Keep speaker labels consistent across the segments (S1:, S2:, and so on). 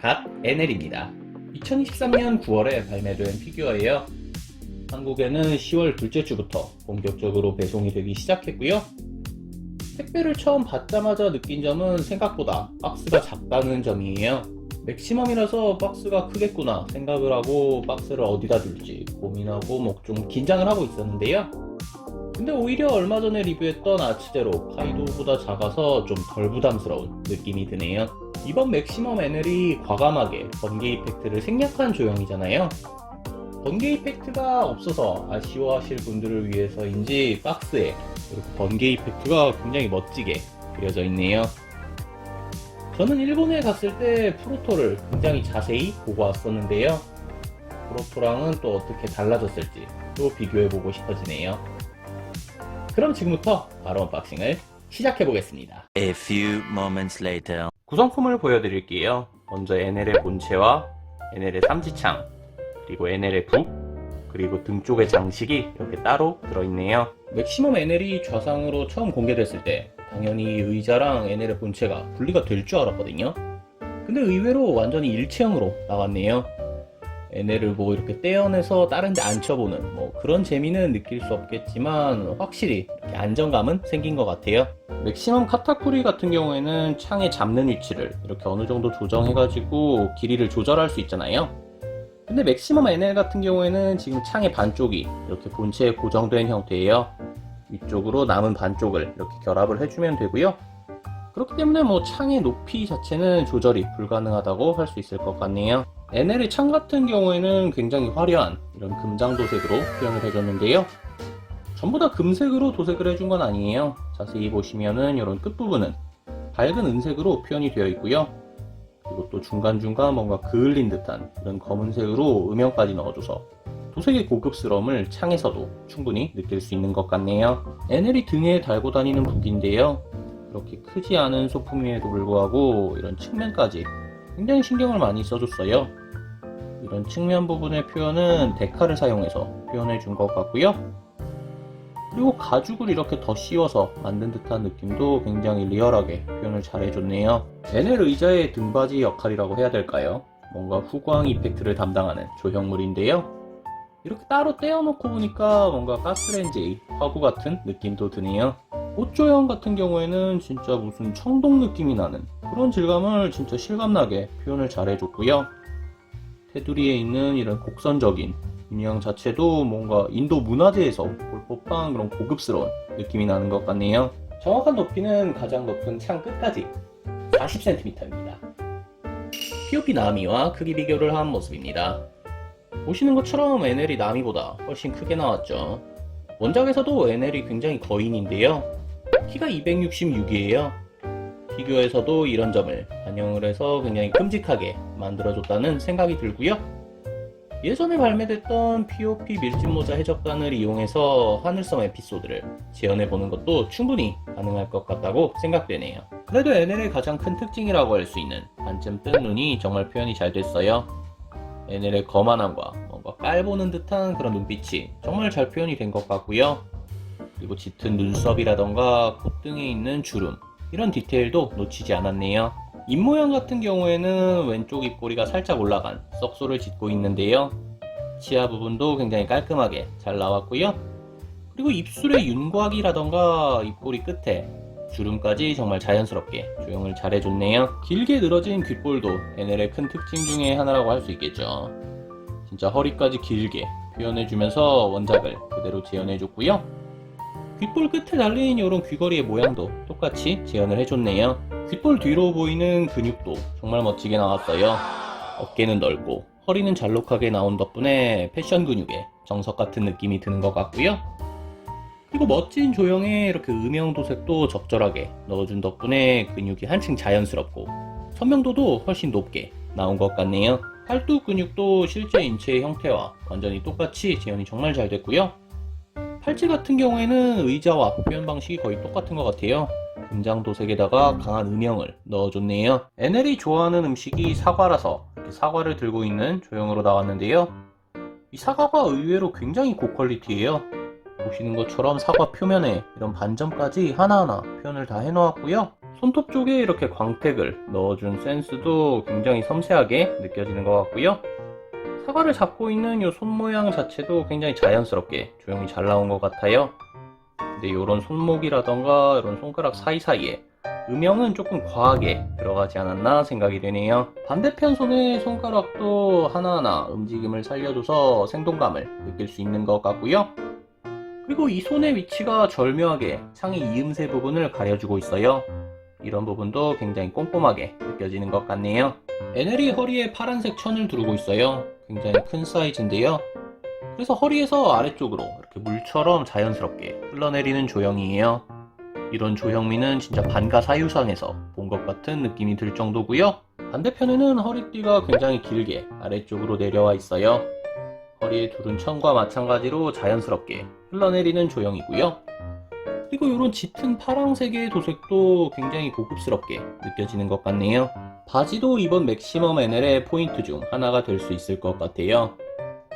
S1: 갓 NL입니다. 2023년 9월에 발매된 피규어예요. 한국에는 10월 둘째 주부터 본격적으로 배송이 되기 시작했고요. 택배를 처음 받자마자 느낀 점은 생각보다 박스가 작다는 점이에요. 맥시멈이라서 박스가 크겠구나 생각을 하고 박스를 어디다 둘지 고민하고 뭐 좀 긴장을 하고 있었는데요. 근데 오히려 얼마 전에 리뷰했던 아치제로 카이도보다 작아서 좀 덜 부담스러운 느낌이 드네요. 이번 맥시멈 NL이 과감하게 번개 이펙트를 생략한 조형이잖아요. 번개 이펙트가 없어서 아쉬워하실 분들을 위해서인지 박스에 이렇게 번개 이펙트가 굉장히 멋지게 그려져 있네요. 저는 일본에 갔을 때 프로토를 굉장히 자세히 보고 왔었는데요. 프로토랑은 또 어떻게 달라졌을지 또 비교해보고 싶어지네요. 그럼 지금부터 바로 언박싱을 시작해 보겠습니다.
S2: A few moments later.
S1: 구성품을 보여드릴게요. 먼저 NL의 본체와 NL의 삼지창, 그리고 NL의 북, 그리고 등 쪽에 장식이 이렇게 따로 들어있네요. 맥시멈 NL이 좌상으로 처음 공개됐을 때 당연히 의자랑 NL의 본체가 분리가 될 줄 알았거든요. 근데 의외로 완전히 일체형으로 나왔네요. NL을 뭐 이렇게 떼어내서 다른 데 앉혀보는 뭐 그런 재미는 느낄 수 없겠지만 확실히 안정감은 생긴 것 같아요. 맥시멈 카타쿠리 같은 경우에는 창에 잡는 위치를 이렇게 어느 정도 조정해 가지고 길이를 조절할 수 있잖아요. 근데 맥시멈 NL 같은 경우에는 지금 창의 반쪽이 이렇게 본체에 고정된 형태예요. 위쪽으로 남은 반쪽을 이렇게 결합을 해주면 되고요. 그렇기 때문에 뭐 창의 높이 자체는 조절이 불가능하다고 할 수 있을 것 같네요. NL의 창 같은 경우에는 굉장히 화려한 이런 금장 도색으로 표현을 해줬는데요. 전부 다 금색으로 도색을 해준 건 아니에요. 자세히 보시면은 이런 끝부분은 밝은 은색으로 표현이 되어 있고요. 그리고 또 중간중간 뭔가 그을린 듯한 이런 검은색으로 음영까지 넣어줘서 도색의 고급스러움을 창에서도 충분히 느낄 수 있는 것 같네요. NL이 등에 달고 다니는 북인데요. 이렇게 크지 않은 소품임에도 불구하고 이런 측면까지 굉장히 신경을 많이 써줬어요. 이런 측면 부분의 표현은 데카를 사용해서 표현해 준 것 같고요. 그리고 가죽을 이렇게 더 씌워서 만든 듯한 느낌도 굉장히 리얼하게 표현을 잘 해줬네요. NL 의자의 등받이 역할이라고 해야 될까요? 뭔가 후광 이펙트를 담당하는 조형물인데요. 이렇게 따로 떼어놓고 보니까 뭔가 가스렌지 화구 같은 느낌도 드네요. 꽃조형 같은 경우에는 진짜 무슨 청동 느낌이 나는 그런 질감을 진짜 실감나게 표현을 잘 해줬고요. 테두리에 있는 이런 곡선적인 인형 자체도 뭔가 인도 문화재에서 볼 법한 그런 고급스러운 느낌이 나는 것 같네요. 정확한 높이는 가장 높은 창 끝까지 40cm입니다. POP 나미와 크기 비교를 한 모습입니다. 보시는 것처럼 NL이 나미보다 훨씬 크게 나왔죠. 원작에서도 NL이 굉장히 거인인데요. 키가 266이에요. 피규어에서도 이런 점을 반영을 해서 굉장히 끔찍하게 만들어줬다는 생각이 들고요. 예전에 발매됐던 POP 밀짚 모자 해적단을 이용해서 하늘섬 에피소드를 재현해보는 것도 충분히 가능할 것 같다고 생각되네요. 그래도 NL의 가장 큰 특징이라고 할 수 있는 반쯤 뜬 눈이 정말 표현이 잘 됐어요. NL의 거만함과 뭔가 깔보는 듯한 그런 눈빛이 정말 잘 표현이 된 것 같고요. 그리고 짙은 눈썹이라던가 콧등에 있는 주름 이런 디테일도 놓치지 않았네요. 입모양 같은 경우에는 왼쪽 입꼬리가 살짝 올라간 썩소를 짓고 있는데요. 치아 부분도 굉장히 깔끔하게 잘 나왔고요. 그리고 입술의 윤곽이라던가 입꼬리 끝에 주름까지 정말 자연스럽게 조형을 잘 해줬네요. 길게 늘어진 귓볼도 NL의 큰 특징 중에 하나라고 할 수 있겠죠. 진짜 허리까지 길게 표현해주면서 원작을 그대로 재현해줬고요. 귓볼 끝에 달린 이런 귀걸이의 모양도 똑같이 재현을 해줬네요. 귓볼 뒤로 보이는 근육도 정말 멋지게 나왔어요. 어깨는 넓고 허리는 잘록하게 나온 덕분에 패션 근육에 정석 같은 느낌이 드는 것 같고요. 그리고 멋진 조형에 이렇게 음영 도색도 적절하게 넣어준 덕분에 근육이 한층 자연스럽고 선명도도 훨씬 높게 나온 것 같네요. 팔뚝 근육도 실제 인체의 형태와 완전히 똑같이 재현이 정말 잘 됐고요. 팔찌 같은 경우에는 의자와 앞 표현 방식이 거의 똑같은 것 같아요. 금장 도색에다가 강한 음영을 넣어줬네요. NL이 좋아하는 음식이 사과라서 사과를 들고 있는 조형으로 나왔는데요. 이 사과가 의외로 굉장히 고퀄리티예요. 보시는 것처럼 사과 표면에 이런 반점까지 하나하나 표현을 다 해놓았고요. 손톱 쪽에 이렇게 광택을 넣어준 센스도 굉장히 섬세하게 느껴지는 것 같고요. 사과를 잡고 있는 이 손 모양 자체도 굉장히 자연스럽게 조형이 잘 나온 것 같아요. 근데 이런 손목이라던가 이런 손가락 사이사이에 음영은 조금 과하게 들어가지 않았나 생각이 되네요. 반대편 손의 손가락도 하나하나 움직임을 살려줘서 생동감을 느낄 수 있는 것 같고요. 그리고 이 손의 위치가 절묘하게 창의 이음새 부분을 가려주고 있어요. 이런 부분도 굉장히 꼼꼼하게 느껴지는 것 같네요. NL이 허리에 파란색 천을 두르고 있어요. 굉장히 큰 사이즈인데요. 그래서 허리에서 아래쪽으로 이렇게 물처럼 자연스럽게 흘러내리는 조형이에요. 이런 조형미는 진짜 반가 사유상에서 본 것 같은 느낌이 들 정도고요. 반대편에는 허리띠가 굉장히 길게 아래쪽으로 내려와 있어요. 허리에 두른 천과 마찬가지로 자연스럽게 흘러내리는 조형이고요. 그리고 이런 짙은 파랑색의 도색도 굉장히 고급스럽게 느껴지는 것 같네요. 바지도 이번 맥시멈 NL의 포인트 중 하나가 될 수 있을 것 같아요.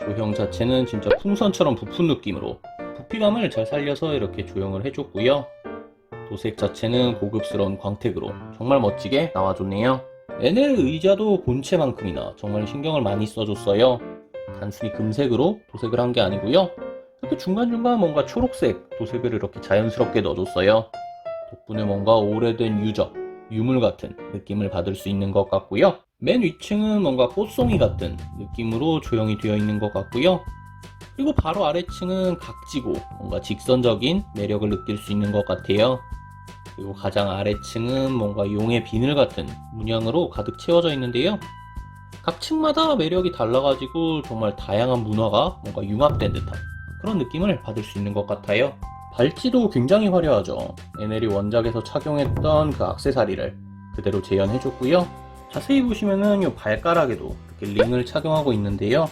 S1: 조형 자체는 진짜 풍선처럼 부푼 느낌으로 부피감을 잘 살려서 이렇게 조형을 해줬고요. 도색 자체는 고급스러운 광택으로 정말 멋지게 나와줬네요. NL 의자도 본체만큼이나 정말 신경을 많이 써줬어요. 단순히 금색으로 도색을 한 게 아니고요. 이렇게 중간중간 뭔가 초록색 도색을 이렇게 자연스럽게 넣어줬어요. 덕분에 뭔가 오래된 유적, 유물 같은 느낌을 받을 수 있는 것 같고요. 맨 위층은 뭔가 꽃송이 같은 느낌으로 조형이 되어 있는 것 같고요. 그리고 바로 아래층은 각지고 뭔가 직선적인 매력을 느낄 수 있는 것 같아요. 그리고 가장 아래층은 뭔가 용의 비늘 같은 문양으로 가득 채워져 있는데요. 각 층마다 매력이 달라가지고 정말 다양한 문화가 뭔가 융합된 듯한 그런 느낌을 받을 수 있는 것 같아요. 발찌도 굉장히 화려하죠. NL이 원작에서 착용했던 그 악세사리를 그대로 재현해줬고요. 자세히 보시면은 이 발가락에도 이렇게 링을 착용하고 있는데요.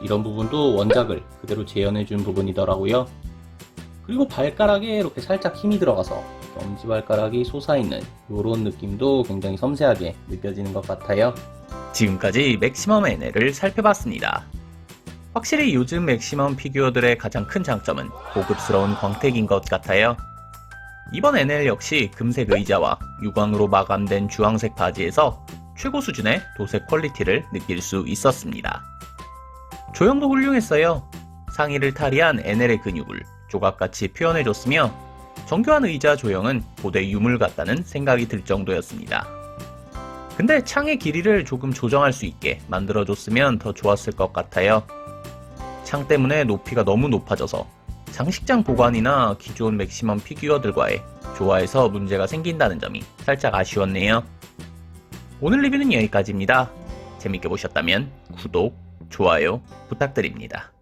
S1: 이런 부분도 원작을 그대로 재현해준 부분이더라고요. 그리고 발가락에 이렇게 살짝 힘이 들어가서 엄지발가락이 솟아있는 이런 느낌도 굉장히 섬세하게 느껴지는 것 같아요. 지금까지 맥시멈 NL을 살펴봤습니다. 확실히 요즘 맥시멈 피규어들의 가장 큰 장점은 고급스러운 광택인 것 같아요. 이번 NL 역시 금색 의자와 유광으로 마감된 주황색 바지에서 최고 수준의 도색 퀄리티를 느낄 수 있었습니다. 조형도 훌륭했어요. 상의를 탈의한 NL의 근육을 조각같이 표현해줬으며 정교한 의자 조형은 고대 유물 같다는 생각이 들 정도였습니다. 근데 창의 길이를 조금 조정할 수 있게 만들어줬으면 더 좋았을 것 같아요. 창 때문에 높이가 너무 높아져서 장식장 보관이나 기존 맥시멈 피규어들과의 조화에서 문제가 생긴다는 점이 살짝 아쉬웠네요. 오늘 리뷰는 여기까지입니다. 재밌게 보셨다면 구독, 좋아요 부탁드립니다.